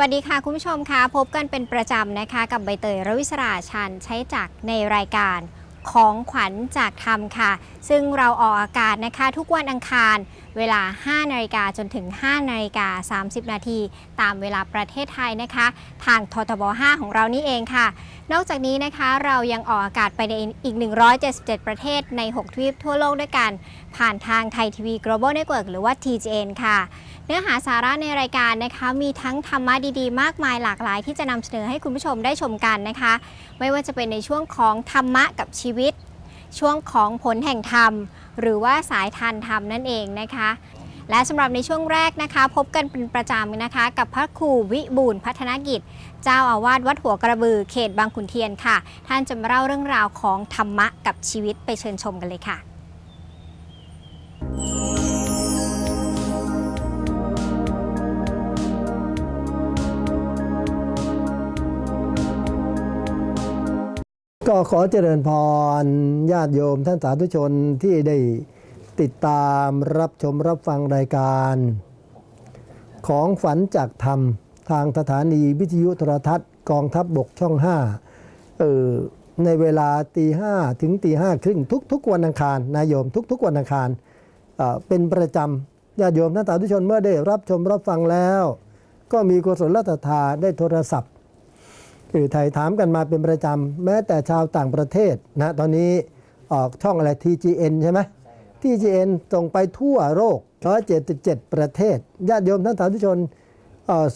วัสดีค่ะ คุณผู้ชมคะพบกันเป็นประจำนะคะ กับใบเตยรวิศราชันใช้จักรในรายการของขวัญจากธรรมค่ะ ซึ่งเราออกอากาศนะคะ ทุกวันอังคารเวลา 5 นาฬิกาจนถึง 5 นาฬิกา 30 นาที ตามเวลาประเทศไทยนะคะ ทางททบ 5 ของเรานี่เองค่ะ นอกจากนี้นะคะเรายังออกอากาศไปในอีก 177 ประเทศใน 6 ทวีปทั่วโลกด้วยกัน ผ่านทางไทยทีวี Global Network หรือว่า TGN ค่ะ เนื้อหาสาระในรายการนะคะ มีทั้งธรรมะดีๆ มากมายหลากหลาย ที่จะนำเสนอให้คุณผู้ชมได้ชมกันนะคะ ไม่ว่าจะเป็นในช่วงของธรรมะกับชีวิต ช่วงของผลแห่งธรรม หรือว่าสายทานธรรมนั่นเองนะคะและสำหรับในช่วงแรกนะคะ พบกันเป็นประจำนะคะ กับพระครูวิบูลพัฒนกิจ เจ้าอาวาสวัดหัวกระบือเขตบางขุนเทียนค่ะ ท่านจะมาเล่าเรื่องราวของธรรมะกับชีวิตไปเชิญชมกันเลยค่ะ ก็ขอเจริญพรญาติโยมท่านสาธุชนที่ได้ติดตามรับชมรับฟังรายการ ของฝันจากธรรมทางสถานีวิทยุโทรทัศน์ กองทัพบบกช่อง 5 เออในเวลาตีห้ถึงตีห้าครึ่งทุก ๆ วันอังคารนายโยมทุก ๆ วันอังคารเเป็นประจำญาติโยมท่านสาธุชนเมื่อได้รับชมรับฟังแล้ว ก็มีกุศลรัตถาได้โทรศัพท์ คือไทยถามกันมาเป็นประจำ แม้แต่ชาวต่างประเทศนะตอนนี้ออกช่องอะไร TGN ใช่ไหม TGN ส่งไปทั่วโลก177 ประเทศ ญาติโยมท่านสาธุชน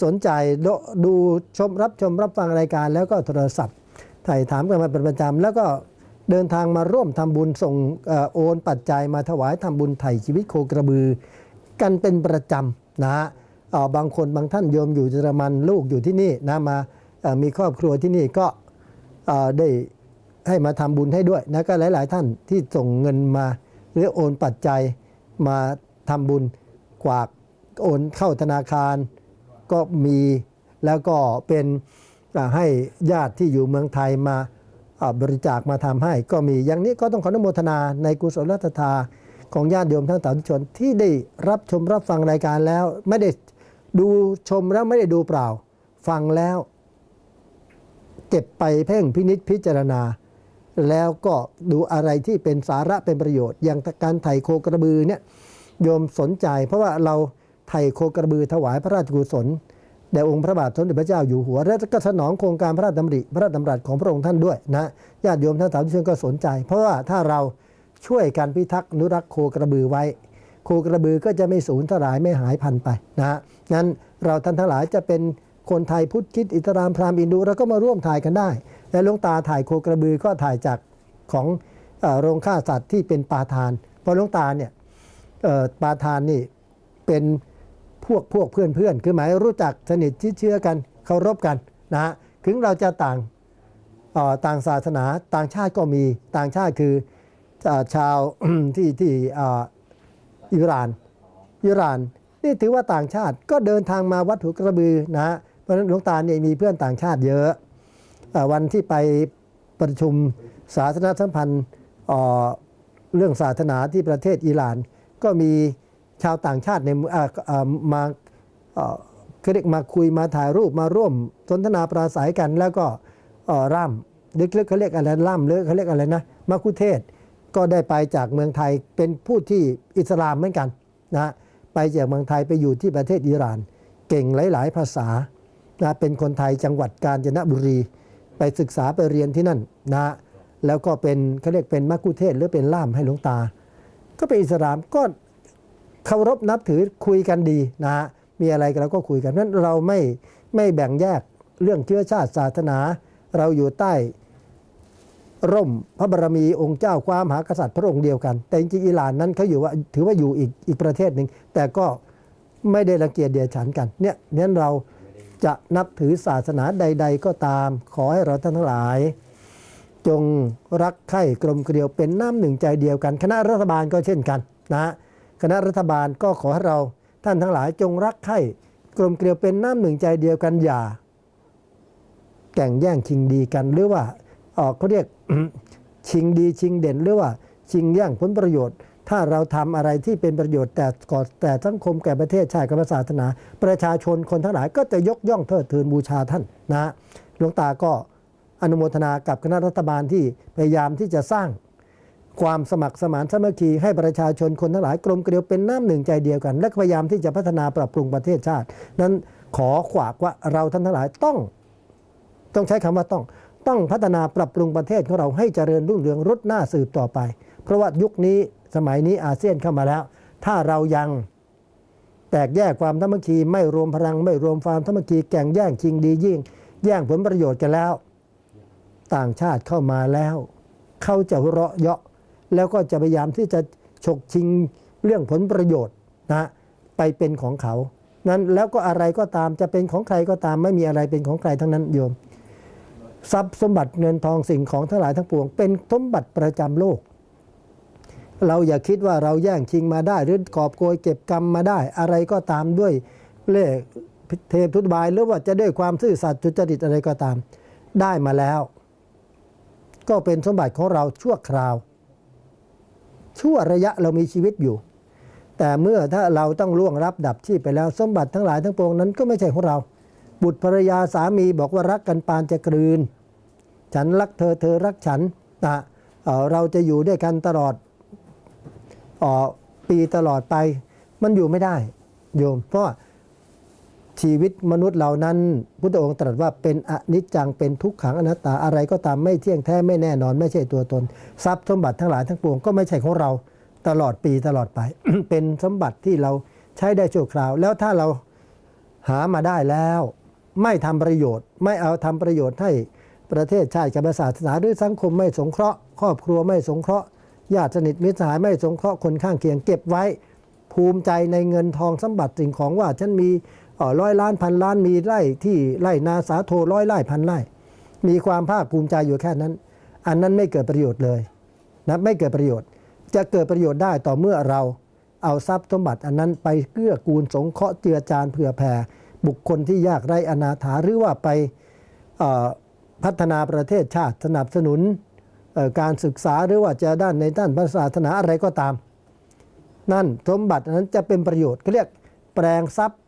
สนใจดูดูชมรับชมรับฟังรายการแล้วก็โทรศัพท์ไทยถามกันมาเป็นประจำ แล้วก็เดินทางมาร่วมทำบุญส่งอโอนปัจจัยมาถวายทำบุญไถ่ชีวิตโคกระบือ กันเป็นประจำนะฮะบางคนบางท่านโยมอยู่เยอรมันลูกอยู่ที่นี่นะมา มีครอบครัวที่นี่ก็ได้ให้มาทำบุญให้ด้วยนะก็หลาย ๆ ท่านที่ส่งเงินมา หรือโอนปัจจัยมาทำบุญกวากโอนเข้าธนาคารก็มีแล้วก็เป็นให้ญาติที่อยู่เมืองไทยมาบริจาคมาทำให้ก็มีอย่างนี้ก็ต้องขออนุโมทนาในกุศลรัตถาของญาติโยมทั้งสาธุชนที่ได้รับชมรับฟังรายการแล้ว ไม่ได้ดูชมแล้วไม่ได้ดูเปล่า ฟังแล้ว ก็บไปเพ่งพินิษพิจารณา แล้วก็ดูอะไรที่เป็นสาระเป็นประโยชน์ อย่างการไถ่โคกระบือเนี่ยโยมสนใจ เพราะว่าเราไถ่โคกระบือถวายพระราชกุศลแด่องค์พระบาทสมเด็จพระเจ้าอยู่หัว และก็สนองโครงการพระราชดำริ พระราชดำรัสของพระองค์ท่านด้วยนะญาติโยมท่านสาธุชนก็สนใจ เพราะว่าถ้าเราช่วยกันพิทักษ์อนุรักษ์โคกระบือไว้ โคกระบือก็จะไม่สูญสลายไม่หายพันธุ์ไปนะฮะงั้นเราท่านทั้งหลายจะเป็น คนไทยพุทธคิดอิสลามพราหมณ์อินดูเราก็มาร่วมถ่ายกันได้ และหลวงตาถ่ายโคกระบือก็ถ่ายจากของโรงฆ่าสัตว์ที่เป็นปาทาน เพราะหลวงตาเนี่ยปาทานนี่เป็นพวกพวกเพื่อนเพื่อนคือหมายรู้จักสนิทชิดเชื้อกันเคารพกันนะฮะถึงเราจะต่างต่างศาสนาต่างชาติก็มีต่างชาติคือชาวที่ที่อิหร่านอิหร่าน นี่ถือว่าต่างชาติก็เดินทางมาวัดหัวกระบือนะฮะ เพราะฉะนั้นหลวงตาเนี่ยมีเพื่อนต่างชาติเยอะ วันที่ไปประชุมศาสนสัมพันธ์เรื่องศาสนาที่ประเทศอิหร่าน ก็มีชาวต่างชาติในเมืองมาเอ่อเขาเรียกมาคุยมาถ่ายรูปมาร่วมสนทนาปราศัยกัน แล้วก็ร่ำลึกๆเขาเรียกอะไรร่ำหรือเขาเรียกอะไรนะมักคุเทศก็ได้ไปจากเมืองไทยเป็นผู้ที่อิสลามเหมือนกันนะฮะไปจากเมืองไทยไปอยู่ที่ประเทศอิหร่าน เก่งหลาย ๆ ภาษา นะเป็นคนไทยจังหวัดกาญจนบุรี ไปศึกษาไปเรียนที่นั่นนะแล้วก็เป็นเขาเรียกเป็นมักคุเทศหรือเป็นล่ามให้หลวงตา ก็เป็นอิสลามก็เคารพนับถือคุยกันดีนะฮะมีอะไรเราก็คุยกันนั้นเราไม่ไม่แบ่งแยกเรื่องเชื้อชาติศาสนา เราอยู่ใต้ร่มพระบารมีองค์เจ้าความหากษัตริย์พระองค์เดียวกัน แต่จริงอิหร่านนั้นเขาอยู่ว่าถือว่าอยู่อีกอีกประเทศหนึ่งแต่ก็ไม่ได้รังเกียจเดียฉันกันเนี่ยนั้นเรา จะนับถือศาสนาใด ๆ ก็ตาม ขอให้เราท่านทั้งหลาย จงรักใคร่กลมเกลียวเป็นน้ำหนึ่งใจเดียวกัน คณะรัฐบาลก็เช่นกันนะฮะคณะรัฐบาลก็ขอให้เราท่านทั้งหลายจงรักใคร่กลมเกลียวเป็นน้ำหนึ่งใจเดียวกันอย่าแก่งแย่งชิงดีกันหรือว่าเออเขาเรียกชิงดีชิงเด่นหรือว่าชิงแย่งผลประโยชน์ ถ้าเราทำอะไรที่เป็นประโยชน์แต่ก่อแต่สังคมแก่ประเทศชาติกับศาสนา ประชาชนคนทั้งหลายก็จะยกย่องเทิดทูนบูชาท่านนะหลวงตาก็อนุโมทนากับคณะรัฐบาลที่พยายามที่จะสร้างความสมัครสมานสามัคคีให้ประชาชนคนทั้งหลายกลมเกลียวเป็นน้ำหนึ่งใจเดียวกัน และพยายามที่จะพัฒนาปรับปรุงประเทศชาติ นั้นขอขวากว่าเราท่านทั้งหลายต้อง ต้องใช้คำว่าต้องต้องพัฒนาปรับปรุงประเทศของเราให้เจริญรุ่งเรืองรุดหน้าสืบต่อไป เพราะว่ายุคนี้ สมัยนี้อาเซียนเข้ามาแล้ว ถ้าเรายังแตกแยกความสามัคคีไม่รวมพลังไม่รวมความสามัคคีแข่งแย่งชิงดียิ่ง แย่งผลประโยชน์กันแล้ว ต่างชาติเข้ามาแล้ว เขาจะเราะเยาะแล้วก็จะพยายามที่จะฉกชิงเรื่องผลประโยชน์นะไปเป็นของเขา นั้นแล้วก็อะไรก็ตามจะเป็นของใครก็ตามไม่มีอะไรเป็นของใครทั้งนั้นโยม ทรัพย์สมบัติเงินทองสิ่งของทั้งหลายทั้งปวง เป็นสมบัติประจำโลก เราอย่าคิดว่าเราแย่งชิงมาได้ หรือกอบโกยเก็บกรรมมาได้ อะไรก็ตามด้วยเล่เทพทุตบายหรือว่าจะด้วยความซื่อสัตย์จุจริตอะไรก็ตาม ได้มาแล้ว ก็เป็นสมบัติของเราชั่วคราว ชั่วระยะเรามีชีวิตอยู่ แต่เมื่อถ้าเราต้องล่วงรับดับที่ไปแล้วสมบัติทั้งหลายทั้งปวงนั้นก็ไม่ใช่ของเรา บุตรภรรยาสามีบอกว่ารักกันปานจะกลืน ฉันรักเธอเธอรักฉันนะเเราจะอยู่ด้วยกันตลอด เออปีตลอดไป มันอยู่ไม่ได้โยม เพราะชีวิตมนุษย์เหล่านั้น พุทธองค์ตรัสว่าเป็นอนิจจังเป็นทุกขังอนัตตาอะไรก็ตามไม่เที่ยงแท้ไม่แน่นอน ไม่ใช่ตัวตน ทรัพย์สมบัติทั้งหลายทั้งปวงก็ไม่ใช่ของเราตลอดปีตลอดไป เป็นสมบัติที่เราใช้ได้ชั่วคราว แล้วถ้าเราหามาได้แล้ว ไม่ทำประโยชน์ ไม่เอาทำประโยชน์ให้ประเทศชาติกับศาสนาหรือสังคมไม่สงเคราะห์ ครอบครัวไม่สงเคราะห์ ญาติสนิทมิตรสหายไม่สงเคราะห์คนข้างเคียงเก็บไว้ ภูมิใจในเงินทองสมบัติสิ่งของว่าฉันมีร้อยล้านพันล้านมีไร่ที่ไร่นาสาโทร้อยไร่พันไร่ มีความภาคภูมิใจอยู่แค่นั้น อันนั้นไม่เกิดประโยชน์เลยนะไม่เกิดประโยชน์ จะเกิดประโยชน์ได้ต่อเมื่อเราเอาทรัพย์สมบัติอันนั้นไปเกื้อกูลสงเคราะห์เจือจานเผื่อแผ่บุคคลที่ยากไร้อนาถาหรือว่าไปพัฒนาประเทศชาติสนับสนุน การศึกษาหรือว่าจะด้านในด้านศาสนาอะไรก็ตาม นั่นสมบัตินั้นจะเป็นประโยชน์เขาเรียกแปลงทรัพย์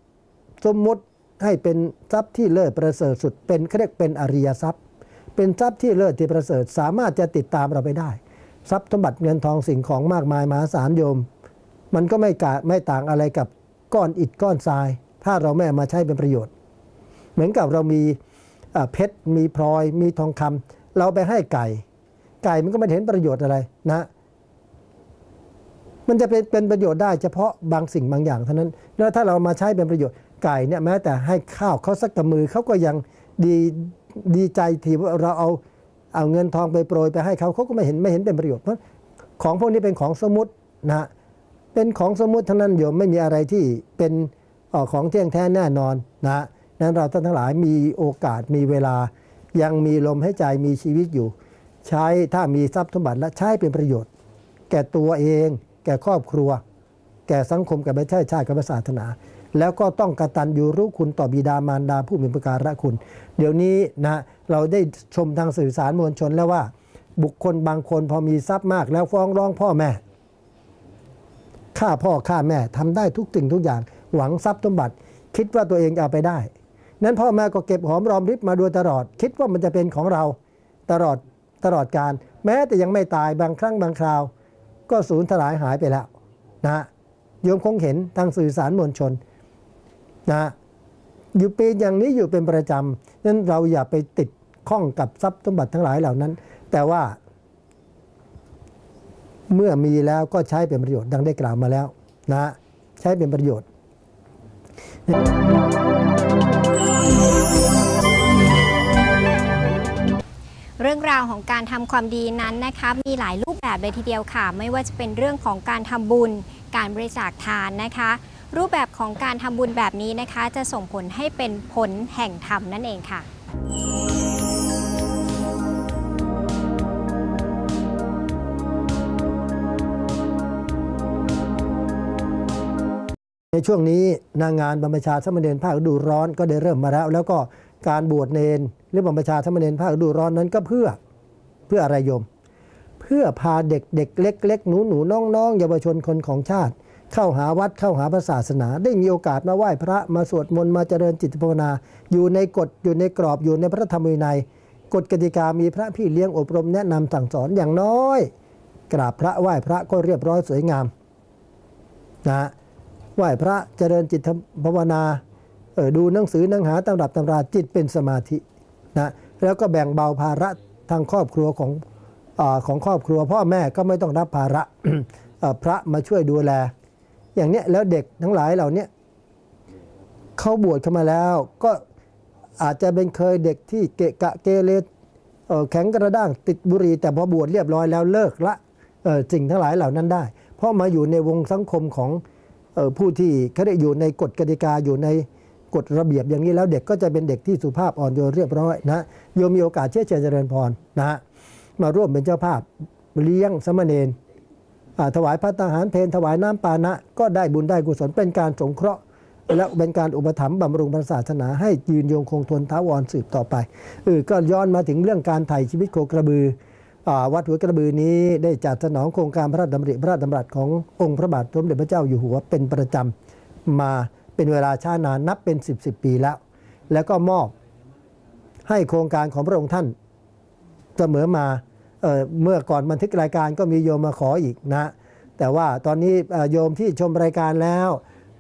สมมุติให้เป็นทรัพย์ที่เลิศประเสริฐสุด เป็นเขาเรียกเป็นอริยทรัพย์ เป็นทรัพย์ที่เลิศที่ประเสริฐสามารถจะติดตามเราไปได้ ทรัพย์สมบัติเงินทองสิ่งของมากมายมหาศาลโยม มันก็ไม่กาไม่ต่างอะไรกับก้อนอิฐก้อนทราย ถ้าเราไม่มาใช้เป็นประโยชน์ เหมือนกับเรามีเพชรมีพลอยมีทองคำเราไปให้ไก่ ไก่มันก็ไม่เห็นประโยชน์อะไรนะมันจะเป็นเป็นประโยชน์ได้เฉพาะบางสิ่งบางอย่างเท่านั้น แล้วถ้าเรามาใช้เป็นประโยชน์ไก่เนี่ยแม้แต่ให้ข้าวเขาสักกำมือเขาก็ยังดีดีใจที่เราเอาเอาเงินทองไปโปรยไปให้เขาเขาก็ไม่เห็นไม่เห็นเป็นประโยชน์เพราะของพวกนี้เป็นของสมมตินะเป็นของสมมติทั้งนั้นโยมไม่มีอะไรที่เป็นออของเที่ยงแท้แน่นอนนะนั้นเราท่านทั้งหลายมีโอกาสมีเวลายังมีลมใหายใจมีชีวิตอยู่ ใช้ถ้ามีทรัพย์สมบัติและใช้เป็นประโยชน์ แก่ตัวเอง แก่ครอบครัว แก่สังคมแก่ประเทศชาติกับศาสนา แล้วก็ต้องกระตัญญูรู้คุณต่อบิดามารดาผู้มีประการะคุณ เดี๋ยวนี้นะเราได้ชมทางสื่อสารมวลชนแล้วว่า บุคคลบางคนพอมีทรัพย์มาก แล้วฟ้องร้องพ่อแม่ฆ่าพ่อฆ่าแม่ทำได้ทุกสิ่งทุกอย่าง หวังทรัพย์สมบัติ คิดว่าตัวเองเอาไปได้ นั้นพ่อแม่ก็เก็บหอมรอมริบมาโดยตลอด คิดว่ามันจะเป็นของเราตลอด ตลอดการ แม้แต่ยังไม่ตายบางครั้งบางคราว ก็สูญสลายหายไปแล้วนะโยมคงเห็นทางสื่อสารมวลชนนะอยู่เป็นอย่างนี้อยู่เป็นประจำนั้นเราอย่าไปติดข้องกับทรัพย์สมบัติทั้งหลายเหล่านั้น แต่ว่า เมื่อมีแล้วก็ใช้เป็นประโยชน์ดังได้กล่าวมาแล้วนะใช้เป็นประโยชน์ รื่องราวของการทำความดีนั้นนะคะมีหลายรูปแบบเลยทีเดียวค่ะ ไม่ว่าจะเป็นเรื่องของการทำบุญ การบริจาคทานนะคะ รูปแบบของการทำบุญแบบนี้นะคะ จะส่งผลให้เป็นผลแห่งธรรมนั่นเองค่ะในช่วงนี้นางงานบรรพชาสมเณรภาคฤดูร้อนก็ได้เริ่มมาแล้ว แล้วก็การบวชเนน หรือบรรพชาสามเณรภาคฤดูร้อนนั้นก็เพื่อเพื่ออะไรโยม เพื่อพาเด็กเด็กเล็กๆหนูหนูน้องน้องเยาวชนคนของชาติ เข้าหาวัดเข้าหาพระศาสนา ได้มีโอกาสมาไหว้พระมาสวดมนต์มาเจริญจิตภาวนา อยู่ในกฎอยู่ในกรอบอยู่ในพระธรรมวินัยกฎกติกามีพระพี่เลี้ยงอบรมแนะนำสั่งสอนอย่างน้อย กราบพระไหว้พระก็เรียบร้อยสวยงามนะไหว้พระเจริญจิตภาวนาออดูหนังสือหนังหาตำรับตำราจิตเป็นสมาธิ นะแล้วก็แบ่งเบาภาระทางครอบครัวของอของครอบครัว พ่อแม่ก็ไม่ต้องรับภาระพระมาช่วยดูแล อย่างเนี้ยแล้วเด็กทั้งหลายเหล่านี้เขาบวชเข้ามาแล้ว ก็อาจจะเป็นเคยเด็กที่เกะกะเกเรแข็งกระด้างติดบุหรี่แต่พอบวชเรียบร้อยแล้วเลิกละสิ่งทั้งหลายเหล่านั้นได้ เพราะมาอยู่ในวงสังคมของออผู้ที่เขาได้อยู่ในกฎกติกาอยู่ใน กฎระเบียบอย่างนี้แล้วเด็กก็จะเป็นเด็กที่สุภาพอ่อนโยนเรียบร้อยนะโยมมีโอกาสเชื่อเชิญเจริญพรนะฮะมาร่วมเป็นเจ้าภาพเลี้ยงสมณเณรถวายพระทหารเพนถวายน้ำปานะ ก็ได้บุญได้กุศลเป็นการสงเคราะห์และเป็นการอุปถัมภ์บำรุงพระศาสนา ให้ยืนยงคงทนท้าวรสืบต่อไปเออก็ย้อนมาถึงเรื่องการไถ่ชีวิตโคกระบือวัดหัวกระบือนี้ได้จัดสนองโครงการพระราชดำริพระราชดำรัสขององค์พระบาทสมเด็จพระเจ้าอยู่หัวเป็นประจำมา เป็นเวลาช้านานนับเป็น10บสปีแล้ว แล้วก็มอบให้โครงการของพระองค์ท่านเสมอมาเออเมื่อก่อนบันทึกรายการก็มีโยมมาขออีกนะ แต่ว่าตอนนี้โยมที่ชมรายการแล้ว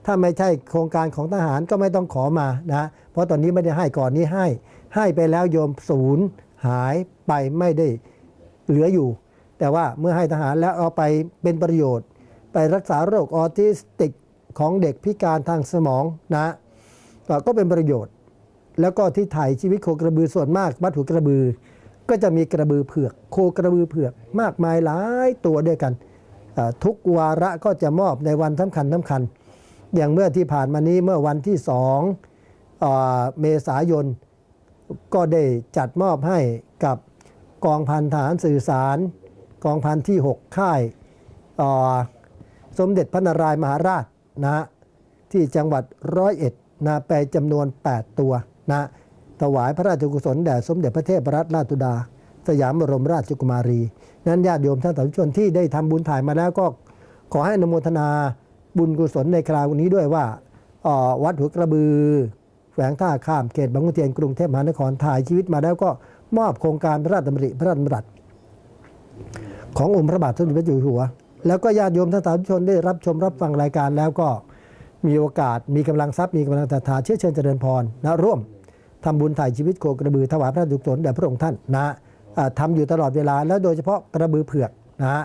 ถ้าไม่ใช่โครงการของทหารก็ไม่ต้องขอมานะเพราะตอนนี้ไม่ได้ให้ก่อนนี้ให้ ให้ไปแล้วโยมศูนย์หายไปไม่ได้เหลืออยู่ แต่ว่าเมื่อให้ทหารแล้วเอาไปเป็นประโยชน์ ไปรักษาโรคออทิสติก ของเด็กพิการทางสมองนะ ก็เป็นประโยชน์ แล้วก็ที่ถ่ายชีวิตโคกระบือส่วนมากวัตถุกระบือ ก็จะมีกระบือเผือก โคกระบือเผือกมากมายหลายตัวด้วยกัน ทุกวาระก็จะมอบในวันสำคัญสำคัญ อย่างเมื่อที่ผ่านมานี้เมื่อวันที่สองเมษายนก็ได้จัดมอบให้กับกองพันทหารสื่อสาร กองพันที่ 6 ค่ายสมเด็จพระนารายณ์มหาราช นะ ที่จังหวัดร้อยเอ็ดนะไปจำนวน 8 ตัวนะถวายพระราชกุศลแด่สมเด็จพระเทพรัตนราชสุดา สยามบรมราชกุมารี นั้นญาติโยมท่านสาธุชนที่ได้ทำบุญถ่ายมาแล้วก็ขอให้อนโมทนาบุญกุศลในคราวนี้ด้วยว่าออวัดหัวกระบือแขวงท่าข้ามเขตบางขุนเทียนกรุงเทพมหานครถ่ายชีวิตมาแล้วก็มอบโครงการพระราชดำริพระราชดำรัสขององค์พระบาทสมเด็จพระเจ้าอยู่หัว แล้วก็ญาติโยมท่านสาธุชนได้รับชมรับฟังรายการแล้วก็มีโอกาสมีกำลังทรัพย์มีกำลังศรัทธาเชื่อเชิญเจริญพรนะร่วมทำบุญถ่ายชีวิตโคกระบือถวายพระราชกุศลแด่พระองค์ท่านนะทำอยู่ตลอดเวลา แล้วโดยเฉพาะกระบือเผือกนะฮะ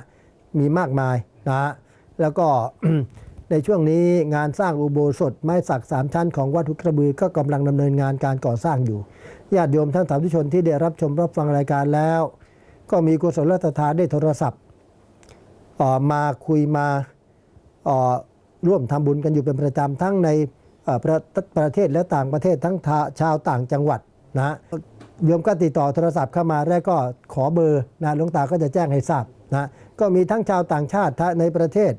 มีมากมายนะฮะแล้วก็ในช่วงนี้งานสร้างอุโบสถไม้สักสามชั้นของวัดหุกระบือก็กำลังดำเนินงานการก่อสร้างอยู่ญาติโยมท่านสาธุชนที่ได้รับชมรับฟังรายการแล้ว ก็มีกุศลศรัทธาได้โทรศัพท์ มาคุยมาออร่วมทำบุญกันอยู่เป็นประจำทั้งในออประประเทศและต่างประเทศทั้งาชาวต่างจังหวัดนะโยมก็ติดต่อโทรศัพท์เข้ามาแล้วก็ขอเบอร์นะหลวงตาก็จะแจ้งให้ทราบนะก็มีทั้งชาวต่างชาติทั้งในประเทศ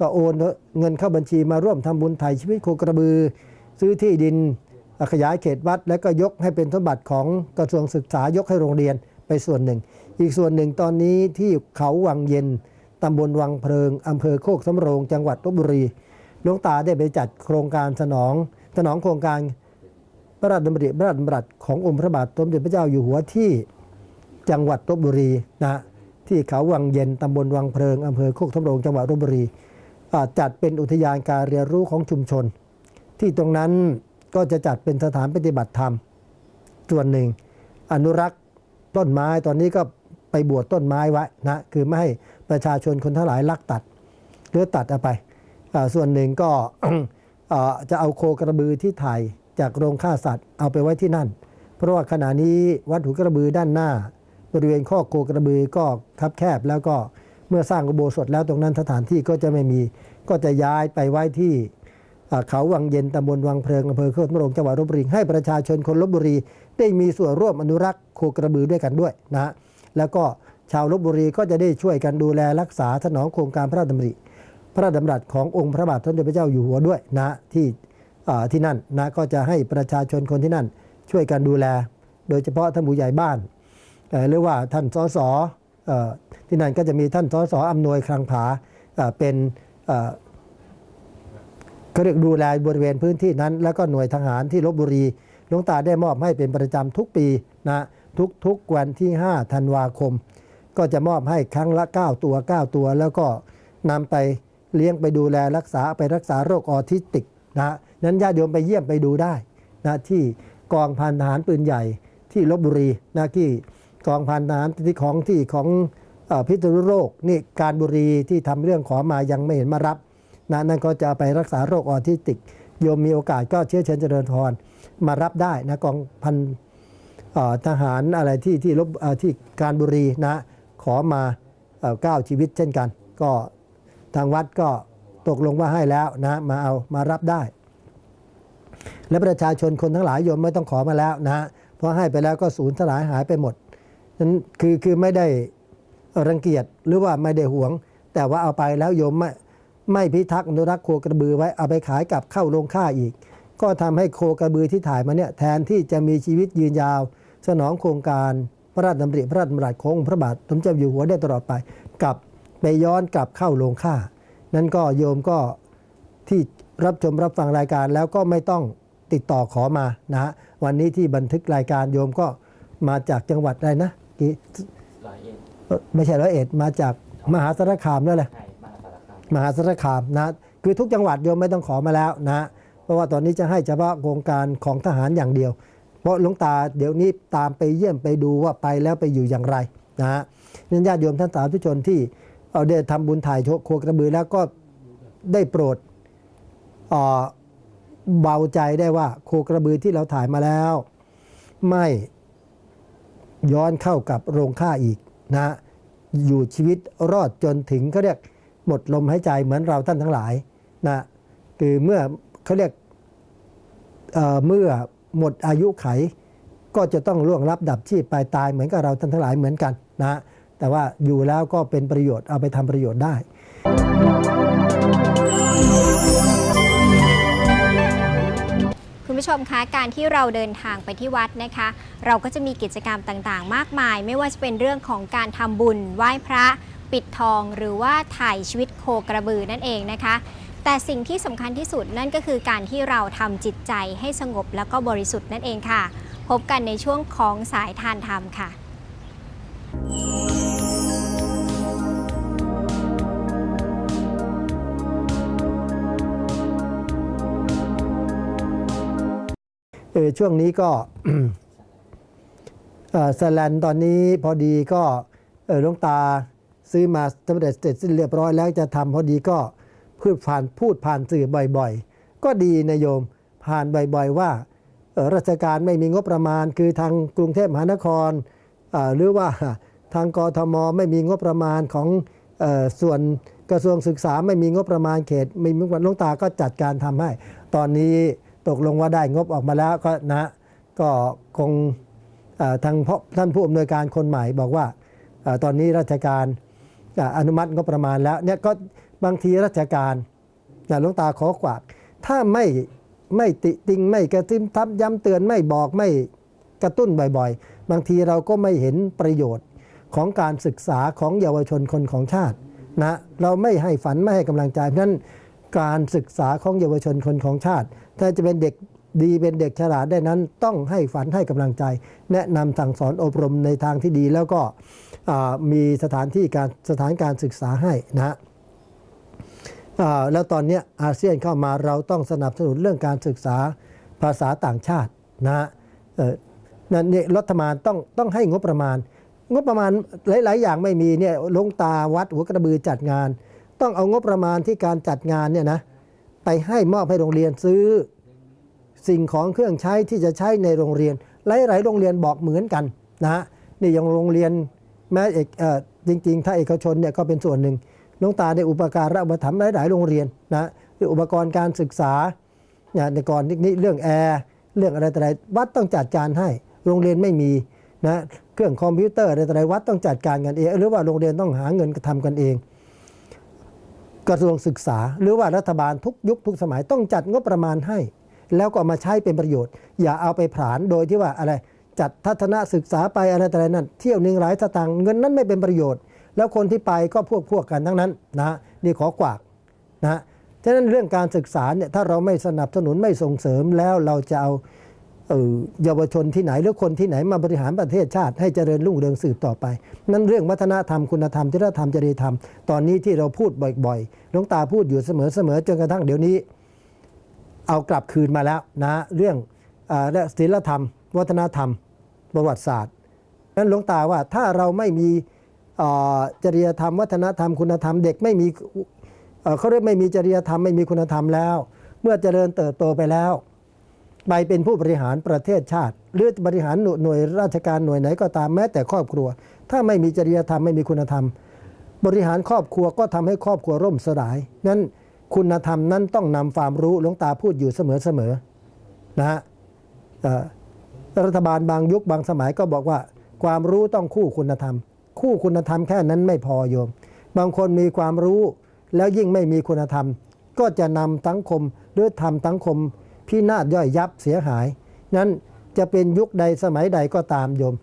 ก็โอนเงินเข้าบัญชีมาร่วมทำบุญไถ่ชีวิตโคกระบือ ซื้อที่ดินขยายเขตวัด แล้วก็ยกให้เป็นสมบัติของกระทรวงศึกษายกให้โรงเรียนไปส่วนหนึ่ง อีกส่วนหนึ่งตอนนี้ที่เขาวังเย็น ตำบลวังเพลิงอำเภอโคกสำโรงจังหวัดลบบุรีหลวงตาได้ไปจัดโครงการสนองสนองโครงการพระราชดำริพระราชดำรัสขององค์พระบาทสมเด็จพระเจ้าอยู่หัวที่จังหวัดลบบุรีนะที่เขาวังเย็นตำบลวังเพลิงอำเภอโคกสำโรงจังหวัดลบบุรีจัดเป็นอุทยานการเรียนรู้ของชุมชน ที่ตรงนั้นก็จะจัดเป็นสถานปฏิบัติธรรม ส่วนหนึ่ง อนุรักษ์ต้นไม้ตอนนี้ก็ไปบวชต้นไม้ไว้นะคือไม่ให้ ประชาชนคนทั้งหลายลักตัดหรือตัดเอาไป ส่วนหนึ่งก็จะเอาโคกระบือที่ถ่ายจากโรงฆ่าสัตว์เอาไปไว้ที่นั่น เพราะว่าขณะนี้วัดหูกระบือด้านหน้า บริเวณข้อโคกระบือก็คับแคบแล้วก็เมื่อสร้างอุโบสถแล้วตรงนั้นสถานที่ก็จะไม่มีก็จะย้ายไปไว้ที่เขาวังเย็นตำบลวังเพลิงอำเภอโคกมรงจังหวัดลบบุรีให้ประชาชนคนลบบุรีได้มีส่วนร่วมอนุรักษ์โคกระบือด้วยกันด้วยนะแล้วก็ ชาวลบบุรีก็จะได้ช่วยกันดูแลรักษาถนอมโครงการพระราชดำริ พระราชดำรัสขององค์พระบาทสมเด็จพระเจ้าอยู่หัวด้วยนะที่ที่นั่นนะก็จะให้ประชาชนคนที่นั่น ช่วยกันดูแล โดยเฉพาะท่านผู้ใหญ่บ้านหรือว่าท่านสสที่นั่นก็จะมีท่านสสอำนวยคลังผาเป็นเอ่อเขาเรียกดูแลบริเวณพื้นที่นั้น แล้วก็หน่วยทหารที่ลบบุรีหลวงตาได้มอบให้เป็นประจำทุกปีนะทุกทุกวันที่ 5 ธันวาคม ก็จะมอบให้ครั้งละ 9 ตัว 9 ตัว แล้วก็นำไปเลี้ยงไปดูแลรักษาไปรักษาโรคออทิสติกนะนั้นญาติโยมไปเยี่ยมไปดูได้นะที่กองพันทหารปืนใหญ่ที่ลบบุรีนะที่กองพันทหารที่ของที่ของอพิษณุโรคนี่การบุรีที่ทำเรื่องขอมายังไม่เห็นมารับนะนั่นก็จะไปรักษาโรคออทิสติก โยมมีโอกาสก็เชื้อเชิญเจริญพรมารับได้นะกองพันทหารอะไรที่ที่ลบที่การบุรีนะ ขอมาเก้าชีวิตเช่นกัน ก็ทางวัดก็ตกลงว่าให้แล้วนะมาเอามารับได้ และประชาชนคนทั้งหลายโยมไม่ต้องขอมาแล้วนะเพราะให้ไปแล้วก็สูญสลายหายไปหมดนั้นคือคือไม่ได้รังเกียจหรือว่าไม่ได้หวง แต่ว่าเอาไปแล้วโยมไม่ไม่พิทักษ์อนุรักษ์โคกระบือไว้เอาไปขายกลับเข้าโรงฆ่าอีก ก็ทำให้โคกระบือที่ถ่ายมาเนี่ยแทนที่จะมีชีวิตยืนยาว สนองโครงการ ระราชดำริพระราชดำรัสขององค์พระบาทสมเด็จอยู่หัวได้ตลอดไปกลับไปย้อนกลับเข้าโรงฆ่า นั้นก็โยมก็ที่รับชมรับฟังรายการแล้วก็ไม่ต้องติดต่อขอมานะฮะวันนี้ที่บันทึกรายการโยมก็มาจากจังหวัดอะไรนะกี่ร้อยเอ็ดเอ่อไม่ใช่ร้อยเอ็ดมาจากมหาสารคามนั่นแหละใช่มหาสารคามมหาสารคามนะคือทุกจังหวัดโยมไม่ต้องขอมาแล้วนะ เพราะว่าตอนนี้จะให้เฉพาะโครงการของทหารอย่างเดียว เพราะหลวงตาเดี๋ยวนี้ตามไปเยี่ยมไปดูว่าไปแล้วไปอยู่อย่างไรนะฮะนั้นญาติโยมท่านสาธุชนที่เอาได้ทำบุญถ่ายโคกระบือแล้วก็ได้โปรดเบาใจได้ว่าโคกระบือที่เราถ่ายมาแล้ว ไม่ย้อนเข้ากับโรงฆ่าอีกนะอยู่ชีวิตรอดจนถึงเขาเรียกหมดลมหายใจเหมือนเราท่านทั้งหลายนะคือเมื่อเขาเรียกเเมื่อ หมดอายุไข ก็จะต้องล่วงรับดับชีพไปตายเหมือนกับเราท่านทั้งหลายเหมือนกันนะแต่ว่าอยู่แล้วก็เป็นประโยชน์เอาไปทำประโยชน์ได้คุณผู้ชมคะการที่เราเดินทางไปที่วัดนะคะ เราก็จะมีกิจกรรมต่างๆ มากมาย ไม่ว่าจะเป็นเรื่องของการทำบุญไหว้พระ ปิดทองหรือว่าถ่ายชีวิตโคกระบือนั่นเองนะคะ แต่สิ่งที่สำคัญที่สุดนั่นก็คือการที่เราทำจิตใจให้สงบแล้วก็บริสุทธิ์นั่นเองค่ะ พบกันในช่วงของสายทานธรรมค่ะ เออช่วงนี้ก็เออสแลนตอนนี้พอดีก็เออหลวงตาซื้อมาสำเร็จเสร็จสิ้นเรียบร้อยแล้วจะทำพอดีก็ พูดผ่านพูดผ่านสื่อบ่อยๆ ก็ดีนะโยมผ่านบ่อยๆ ว่าออราชการไม่มีงบประมาณ คือทางกรุงเทพมหานคร หรือว่าทางกทมไม่มีงบประมาณของออส่วนกระทรวงศึกษาไม่มีงบประมาณเขตไม่มีงบหลงตาก็จัดการทำให้ ตอนนี้ตกลงว่าได้งบออกมาแล้วก็นะก็คงทางพ่อท่านผู้อำนวยการคนใหม่บอกว่าอตอนนี้ราชการออนุมัติงบประมาณแล้วเนี่ยก็ บางทีราชการนะหลวงตาขอขวากถ้าไม่ไม่ติติงไม่กระติ้มทับย้ำเตือนไม่บอกไม่กระตุ้นบ่อยๆ บางทีเราก็ไม่เห็นประโยชน์ของการศึกษาของเยาวชนคนของชาตินะเราไม่ให้ฝันไม่ให้กำลังใจเพราะนั้นการศึกษาของเยาวชนคนของชาติ ถ้าจะเป็นเด็กดีเป็นเด็กฉลาดได้นั้น ต้องให้ฝันให้กำลังใจ แนะนำสั่งสอนอบรมในทางที่ดีแล้วก็มีสถานที่การสถานการศึกษาให้นะฮะ แล้วตอนนี้อาเซียนเข้ามาเราต้องสนับสนุนเรื่องการศึกษาภาษาต่างชาตินะฮะนั่นนี่รัฐบาลต้องต้องให้งบประมาณ งบประมาณหลาย ๆ อย่างไม่มีเนี่ยลงตาวัดหัวกระบือจัดงาน ต้องเอางบประมาณที่การจัดงานเนี่ยนะไปให้มอบให้โรงเรียนซื้อสิ่งของเครื่องใช้ที่จะใช้ในโรงเรียน หลาย ๆ โรงเรียนบอกเหมือนกันนะฮะนี่อย่างโรงเรียนแม้เอกจริง ๆ ถ้าเอกชนเนี่ยก็เป็นส่วนหนึ่ง หลวงตาในอุปการะอุปถัมภ์หลาย ๆ โรงเรียนนะอุปกรณ์การศึกษาเนี่ยในก่อนนี้เรื่องแอร์เรื่องอะไรต่ออะไรวัดต้องจัดการให้ โรงเรียนไม่มีนะเครื่องคอมพิวเตอร์อะไรต่ออะไรวัดต้องจัดการกันเอง หรือว่าโรงเรียนต้องหาเงินทำกันเอง กระทรวงศึกษา หรือว่ารัฐบาลทุกยุคทุกสมัยต้องจัดงบประมาณให้ แล้วก็มาใช้เป็นประโยชน์ อย่าเอาไปผลาญโดยที่ว่าอะไรจัดทัศนศึกษาไปอะไรแต่อะไรนั่นเที่ยวหนึ่งหลายสตางค์เงินนั้นไม่เป็นประโยชน์ แล้วคนที่ไปก็พวกพวกกันทั้งนั้นนะนี่ขอกวากนะฉะนั้นเรื่องการศึกษาเนี่ยถ้าเราไม่สนับสนุนไม่ส่งเสริมแล้วเราจะเอาเยาวชนที่ไหนหรือคนที่ไหนมาบริหารประเทศชาติให้เจริญรุ่งเรืองสืบต่อไป นั่นเรื่องวัฒนธรรมคุณธรรมจริยธรรมจริยธรรม ตอนนี้ที่เราพูดบ่อยๆหลวงตาพูดอยู่เสมอๆจนกระทั่งเดี๋ยวนี้ เอากลับคืนมาแล้วนะเรื่องศิลธรรม วัฒนธรรม ประวัติศาสตร์นั้นหลวงตาว่าถ้าเราไม่มี จริยธรรม วัฒนธรรมคุณธรรมเด็กไม่มีเขาเรียกไม่มีจริยธรรมไม่มีคุณธรรมแล้ว เมื่อเจริญเติบโตไปแล้ว ไปเป็นผู้บริหารประเทศชาติ หรือบริหารหน่วยหน่วยราชการหน่วยไหนก็ตามแม้แต่ครอบครัว ถ้าไม่มีจริยธรรมไม่มีคุณธรรม บริหารครอบครัวก็ทำให้ครอบครัวร่มสลายนั้นคุณธรรมนั้นต้องนำความรู้หลวงตาพูดอยู่เสมอๆนะฮะรัฐบาลบางยุคบางสมัยก็บอกว่า ความรู้ต้องคู่คุณธรรม คู่คุณธรรมแค่นั้นไม่พอโยม บางคนมีความรู้แล้วยิ่งไม่มีคุณธรรม ก็จะนำสังคมหรือทำสังคมพินาศย่อยยับเสียหาย นั้นจะเป็นยุคใดสมัยใดก็ตามโยม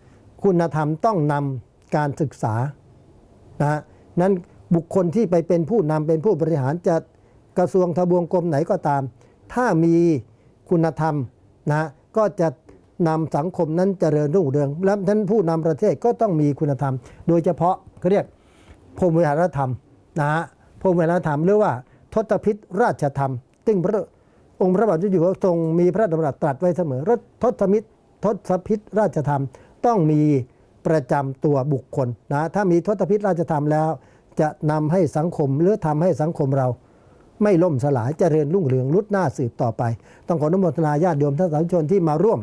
คุณธรรมต้องนำการศึกษานะนั้นบุคคลที่ไปเป็นผู้นำเป็นผู้บริหารจะกระทรวงทบวงกรมไหนก็ตาม ถ้ามีคุณธรรมนะก็จะ นำสังคมนั้นเจริญรุ่งเรือง และท่านผู้นำประเทศก็ต้องมีคุณธรรม โดยเฉพาะเขาเรียกพรมวิหารธรรมนะฮะพรมวิหารธรรมหรือว่าทศพิธราชธรรมซึ่งพระองค์พระบาทสมเด็จอยู่หัวทรงมีพระดำรัสตรัสไว้เสมอรทศมิตรทศพิธราชธรรมต้องมีประจำตัวบุคคลนะถ้ามีทศพิธราชธรรมแล้ว จะนำให้สังคมหรือทำให้สังคมเรา ไม่ล่มสลายเจริญรุ่งเรืองรุดหน้าสืบต่อไป ต้องขออนุโมทนาญาติโยมท่านสาธุชนที่มาร่วม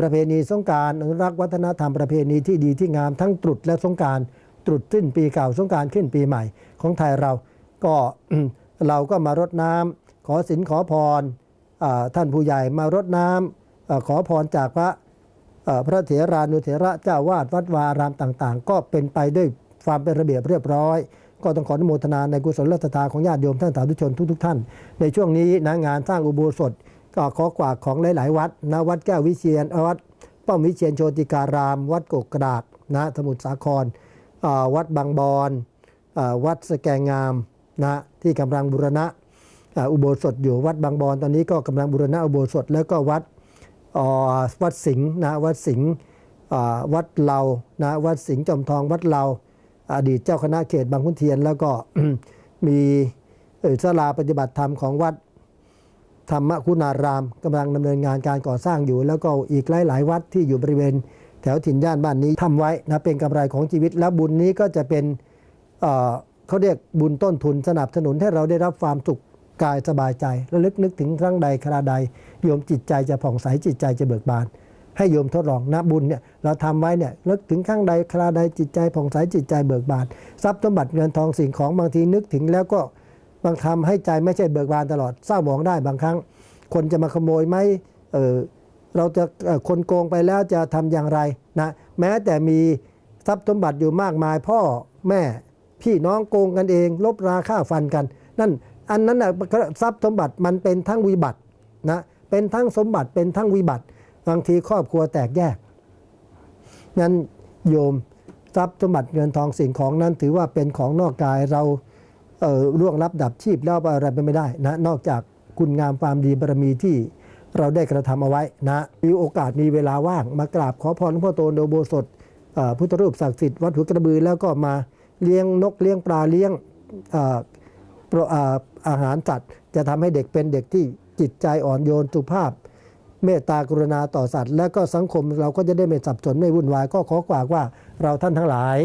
ประเพณีสงการอนุรักษ์วัฒนธรรมประเพณีที่ดีที่งามทั้งตรุษและสงการตรุษสิ้นปีเก่าสงการขึ้นปีใหม่ของไทยเรา ก็เราก็มารดน้ำขอสินขอพรท่านผู้ใหญ่มารดน้ำอ่าขอพรจากพระพระเถรานุเถระเจ้าวาดวัดวารามต่างๆ ก็เป็นไปด้วยความเป็นระเบียบเรียบร้อย ก็ต้องขออนุโมทนาในกุศลรัตตาของญาติโยมท่านสาธุชนทุกๆ ท่าน ในช่วงนี้นะงานสร้างอุโบสถ ก็ขอกวาของหลาย ๆ วัดนะวัดแก้ววิเชียนวัดป้อมวิเชียนโชติการาม วัดกกกระดากนะสมุทรสาครวัดบางบอนวัดสแกงงามนะที่กำลังบูรณะอุโบสถอยู่วัดบางบอนตอนนี้ก็กำลังบูรณะอุโบสถแล้วก็วัดวัดสิงห์นะวัดสิงห์วัดเรานะวัดสิงห์จอมทองวัดเราอดีตเจ้าคณะเขตบางขุนเทียน แล้วก็มีศาลาปฏิบัติธรรมของวัด ธรรมคุณารามกำลังดำเนินงานการก่อสร้างอยู่ แล้วก็อีกหลาย ๆ วัดที่อยู่บริเวณ แถวถิ่นย่านบ้านนี้ทำไว้นะเป็นกำไรของชีวิต แล้วบุญนี้ก็จะเป็นเเขาเรียกบุญต้นทุนสนับสนุนให้เราได้รับความสุขกายสบายใจและลึกนึกถึงครั้งใดคราใดโยมจิตใจจะผ่องใสจิตใจจะเบิกบาน ให้โยมทดลองนะบุญเนี่ยเราทำไว้เนี่ยนึกถึงครั้งใดคราใดจิตใจผ่องใสจิตใจเบิกบาน ทรัพย์สมบัติเงินทองสิ่งของบางทีนึกถึงแล้วก็ บางคำให้ใจไม่ใช่เบิกบานตลอดเศร้าหมองได้บางครั้ง คนจะมาขโมยไหมเออเราจะคนโกงไปแล้วจะทำอย่างไรนะแม้แต่มีทรัพย์สมบัติอยู่มากมาย พ่อแม่พี่น้องโกงกันเอง ลบราค่าฟันกัน นั่นอันนั้นนะทรัพย์สมบัติมันเป็นทั้งวิบัตินะเป็นทั้งสมบัติเป็นทั้งวิบัติ บางทีครอบครัวแตกแยกนั้นโยมทรัพย์สมบัติเงินทองสิ่งของนั้นถือว่าเป็นของนอกกายเรา เอ่อล่วงลับดับชีพแล้วอะไรไปไม่ได้นะนอกจากคุณงามความดีบารมีที่เราได้กระทำเอาไว้นะมีโอกาสมีเวลาว่างมากราบขอพรหลวงพ่อโตโดโบสถพุทธรูปศักดิ์สิทธิ์วัดหัวกระบือแล้วก็มาเลี้ยงนกเลี้ยงปลาเลี้ยงเอ่อาหารสัตว์ จะทำให้เด็กเป็นเด็กที่จิตใจอ่อนโยนสุภาพ เมตตากรุณาต่อสัตว์ และก็สังคมเราก็จะได้ไม่สับสนไม่วุ่นวายก็ขอกวากว่าเราท่านทั้งหลาย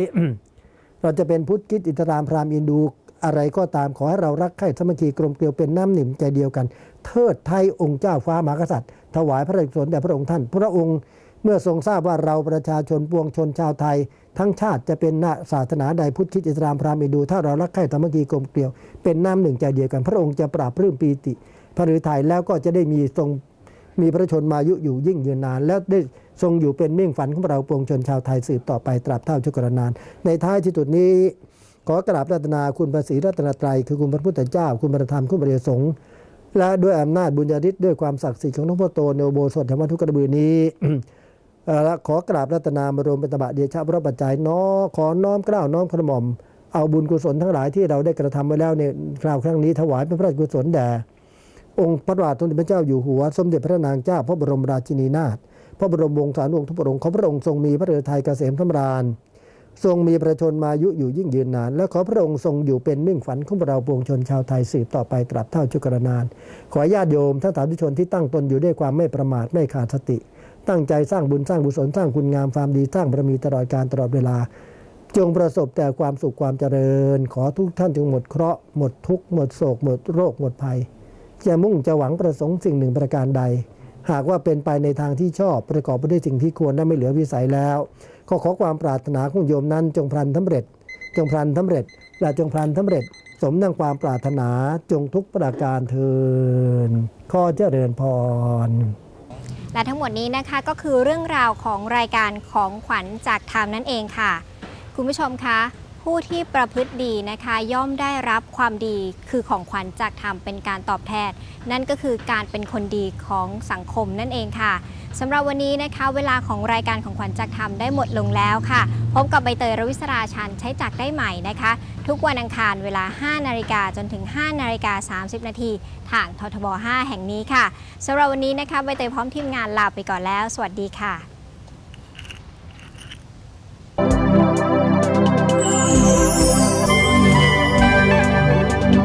เราจะเป็นพุทธคิดอิสลามพราหมณ์อินดู อะไรก็ตามขอให้เรารักใคร่สามัคคีกลมเกลียวเป็นน้ำหนึ่งใจเดียวกัน เทิดไทยองค์เจ้าฟ้ามหากษัตริย์ ถวายพระราชกุศลแด่พระองค์ท่าน พระองค์เมื่อทรงทราบว่าเราประชาชนปวงชนชาวไทย ทั้งชาติจะเป็นนาศาสนาใดพุทธคิดอิสลามพราหมณ์อินดู ถ้าเรารักใคร่สามัคคีกลมเกลียว เป็นน้ำหนึ่งใจเดียวกัน พระองค์จะปราบปลื้มปีติ พระฤทัยแล้วก็จะได้มีทรงมีพระชนมายุอยู่ยิ่งยืนนาน แล้วได้ทรงอยู่เป็นเมี่ยงฝันของเราปวงชนชาวไทยสืบต่อไปตราบเท่าชุกรนาน ในท้ายที่สุดนี้ ขอกราบรัตนาคุณพระศรีรัตนตรัยคือคุณพระพุทธเจ้า คุณพระธรรมคุณพระเดชสงฆ์และด้วยอำนาจบุญญาฤทธิ์ด้วยความศักดิ์สิทธิ์ของหลวงพ่อโตในอุโบสถธรรมทุกกระบือนี้และขอกราบรัตนามรวมเป็นตบะเดชะพระปัจจัยน้อขอน้อมเกล้าวน้อมกระหม่อม เอาบุญกุศลทั้งหลายที่เราได้กระทำไว้แล้วในคราวครั้งนี้ถวายเป็นพระราชกุศลแด่องค์พระบาทสมเด็จพระเจ้าอยู่หัว สมเด็จพระนางเจ้าพระบรมราชินีนาถพระบรมวงศานุวงศ์ทุกพระองค์ขอพระองค์ทรงมีพระฤทัยเกษมธรราน ทรงมีประชนมายุอยู่ยิ่งยืนนาน และขอพระองค์ทรงอยู่เป็นมิ่งฝันของเราปวงชนชาวไทยสืบต่อไปตราบเท่าชุกรนาน ขอญาติโยมท่านสาธุชนที่ตั้งตนอยู่ด้วยความไม่ประมาทไม่ขาดสติ ตั้งใจสร้างบุญสร้างบุศลสร้างคุณงามความดีสร้างบารมีตลอดการตลอดเวลา จงประสบแต่ความสุขความเจริญ ขอทุกท่านจงหมดเคราะห์หมดทุกข์หมดโศก หมดโรคหมดภัยจะมุ่งจะหวังประสงค์สิ่งหนึ่งประการใด หากว่าเป็นไปในทางที่ชอบประกอบไปด้วยสิ่งที่ควรและไม่เหลือวิสัยแล้ว ก็ขอความปรารถนาของโยมนั้นจงพลันสาเร็จ จงพลันสาเร็จ และจงพลันสาเร็จ สมดังความปรารถนาจงทุกประการเทินข้อเจริญพรและทั้งหมดนี้นะคะก็คือเรื่องราวของรายการของขวัญจากธรรมนั่นเองค่ะ คุณผู้ชมคะ ผู้ที่ประพฤติดีนะคะย่อมได้รับความดีคือของขวัญจากธรรมเป็นการตอบแทน นั่นก็คือการเป็นคนดีของสังคมนั่นเองค่ะสำหรับวันนี้นะคะ เวลาของรายการของขวัญจากธรรมได้หมดลงแล้วค่ะ พบกับใบเตยรวิศราชันใช้จักได้ใหม่นะคะ ทุกวันอังคารเวลา 5 นาฬิกาจนถึง 5 นาฬิกา 30 นาทีทางททบ 5 แห่งนี้ค่ะสำหรับวันนี้นะคะใบเตยพร้อมทีมงานลาไปก่อนแล้ว สวัสดีค่ะ